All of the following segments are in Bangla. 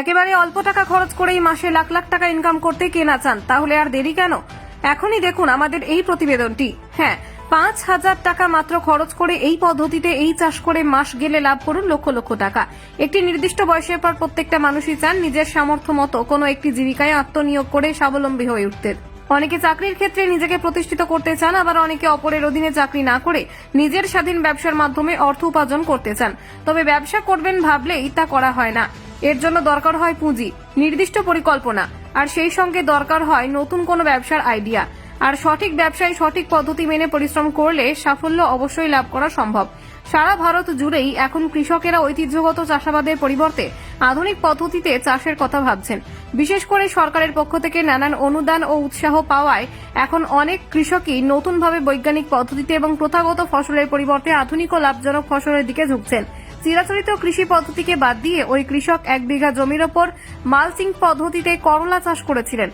একেবারে অল্প টাকা খরচ করেই মাসে লাখ লাখ টাকা ইনকাম করতে কে না চান, তাহলে আর দেরি কেন? এখনই দেখুন আমাদের এই প্রতিবেদনটি। হ্যাঁ পাঁচ হাজার টাকা মাত্র খরচ করে এই পদ্ধতিতে এই চাষ করে মাস গেলে লাভ করুন লক্ষ লক্ষ টাকা। একটি নির্দিষ্ট বয়সের পর প্রত্যেকটা মানুষই চান নিজের সামর্থ্য মতো কোনো একটি জীবিকায় আত্মনিয়োগ করে স্বাবলম্বী হয়ে উঠতে। অনেকে চাকরির ক্ষেত্রে নিজেকে প্রতিষ্ঠিত করতে চান, আবার অনেকে অপরের অধীনে চাকরি না করে নিজের স্বাধীন ব্যবসার মাধ্যমে অর্থ উপার্জন করতে চান। তবে ব্যবসা করবেন ভাবলেই তা করা হয় না। এর জন্য দরকার হয় পুঁজি, নির্দিষ্ট পরিকল্পনা, আর সেই সঙ্গে দরকার হয় নতুন কোনো ব্যবসার আইডিয়া। আর সঠিক ব্যবসায় সঠিক পদ্ধতি মেনে পরিশ্রম করলে সাফল্য অবশ্যই লাভ করা সম্ভব। সারা ভারত জুড়েই এখন কৃষকেরা ঐতিহ্যগত চাষাবাদের পরিবর্তে আধুনিক পদ্ধতিতে চাষের কথা ভাবছেন। বিশেষ করে সরকারের পক্ষ থেকে নানান অনুদান ও উৎসাহ পাওয়ায় এখন অনেক কৃষকই নতুনভাবে বৈজ্ঞানিক পদ্ধতিতে এবং প্রথাগত ফসলের পরিবর্তে আধুনিক ও লাভজনক ফসলের দিকে ঝুঁকছেন। চিরাচরিত কৃষি পদ্ধতিকে বাদ দিয়ে ওই কৃষক এক বিঘা জমির ওপর মালচিং পদ্ধতিতে করলা চাষ করেছিলেন।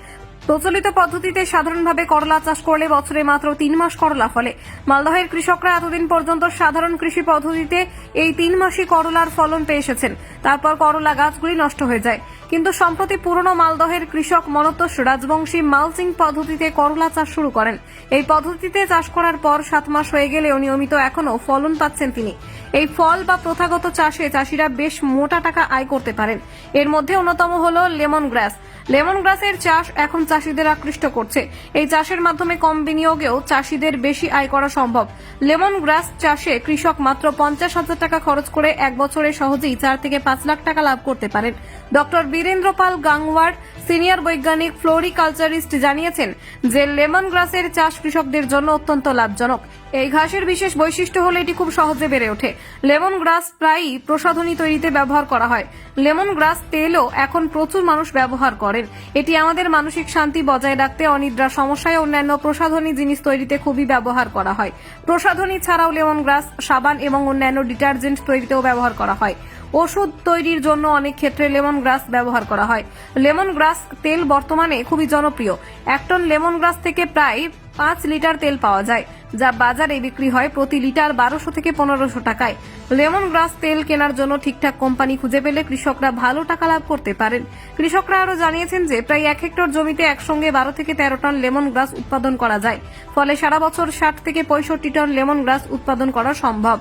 প্রচলিত পদ্ধতিতে সাধারণভাবে করলা চাষ করলে বছরে মাত্র তিন মাস করলা ফলে। মালদহের কৃষকরা এতদিন পর্যন্ত সাধারণ কৃষি পদ্ধতিতে এই তিন মাসই করলার ফলন পেয়ে এসেছেন। তারপর করলা গাছগুলি নষ্ট হয়ে যায়। কিন্তু সম্প্রতি পুরনো মালদহের কৃষক মনতোষ রাজবংশী মালচিং পদ্ধতিতে করলা চাষ শুরু করেন। এই পদ্ধতিতে চাষ করার পর সাত মাস হয়ে গেলেও নিয়মিত এখনও ফলন পাচ্ছেন তিনি। এই ফল বা প্রথাগত চাষে চাষিরা বেশ মোটা টাকা আয় করতে পারেন। এর মধ্যে অন্যতম হল লেমন গ্রাস লেমন গ্রাসের চাষ এখন চাষিদের আকৃষ্ট করছে। এই চাষের মাধ্যমে কম বিনিয়োগেও চাষিদের বেশি আয় করা সম্ভব। লেমন গ্রাস চাষে কৃষক মাত্র পঞ্চাশ হাজার টাকা খরচ করে এক বছরে সহজেই চার থেকে পাঁচ লাখ টাকা লাভ করতে পারেন। ডক্টর বীরেন্দ্র পাল গাংওয়ার সিনিয়র বৈজ্ঞানিক ফ্লোরিকালচারিস্ট, জানিয়েছেন যে লেমন গ্রাসের চাষ কৃষকদের জন্য অত্যন্ত লাভজনক। এই ঘাসের বিশেষ বৈশিষ্ট্য হলো এটি খুব সহজে বেড়ে ওঠে। লেমন গ্রাস প্রায়ই প্রসাধনী তৈরিতে ব্যবহার করা হয়। লেমন গ্রাস তেলও এখন প্রচুর মানুষ ব্যবহার করেন। এটি আমাদের মানসিক শান্তি বজায় রাখতে অনিদ্রা, সমস্যায় অন্যান্য প্রসাধনী জিনিস তৈরিতে খুবই ব্যবহার করা হয়। প্রসাধনী ছাড়াও লেমন গ্রাস, সাবান এবং অন্যান্য ডিটারজেন্ট তৈরিতেও ব্যবহার করা হয়। ওষুধ তৈরির জন্য অনেক ক্ষেত্রে লেমন গ্রাস ব্যবহার করা হয়। লেমন গ্রাস তেল বর্তমানে খুবই জনপ্রিয়। এক টন লেমন গ্রাস থেকে প্রায় পাঁচ লিটার তেল পাওয়া যায়। যা বাজারে বিক্রি হয় প্রতি লিটার বারোশো থেকে পনেরোশো টাকায়। লেমন গ্রাস তেল কেনার জন্য ঠিকঠাক কোম্পানি খুঁজে পেলে কৃষকরা ভালো টাকা লাভ করতে পারেন। কৃষকরা আরও জানিয়েছেন যে প্রায় এক হেক্টর জমিতে একসঙ্গে বারো থেকে তেরো টন লেমন গ্রাস উৎপাদন করা যায়। ফলে সারা বছর ষাট থেকে পঁয়ষট্টি টন লেমন গ্রাস উৎপাদন করা সম্ভব।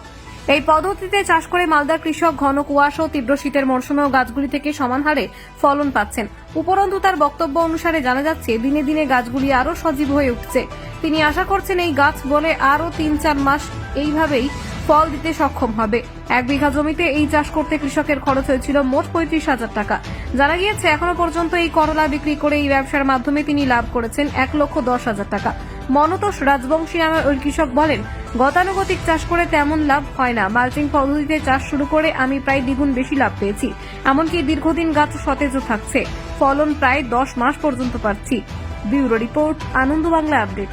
এই পদ্ধতিতে চাষ করে মালদার কৃষক ঘন কুয়াশা ও তীব্র শীতের মরশুমেও গাছগুলি থেকে সমান হারে ফলন পাচ্ছেন। উপরন্তু তার বক্তব্য অনুসারে জানা যাচ্ছে, দিনে দিনে গাছগুলি আরও সজীব হয়ে উঠছে। তিনি আশা করছেন এই গাছ বলে আরও তিন চার মাস এইভাবেই ফল দিতে সক্ষম হবে। এক বিঘা জমিতে এই চাষ করতে কৃষকের খরচ হয়েছিল মোট পঁয়ত্রিশ হাজার টাকা। জানা গিয়েছে, এখনও পর্যন্ত এই করলা বিক্রি করে এই ব্যবসার মাধ্যমে তিনি লাভ করেছেন এক লক্ষ দশ হাজার টাকা। মনতোষ রাজবংশী নামে ওই কৃষক বলেন গতানুগতিক চাষ করে তেমন লাভ হয় না। মালচিং পদ্ধতিতে চাষ শুরু করে আমি প্রায় দ্বিগুণ বেশি লাভ পেয়েছি। এমনকি দীর্ঘদিন গাছ সতেজও থাকছে। ফলন প্রায় দশ মাস পর্যন্ত পাচ্ছি। Bureau report Ananda Bangla update.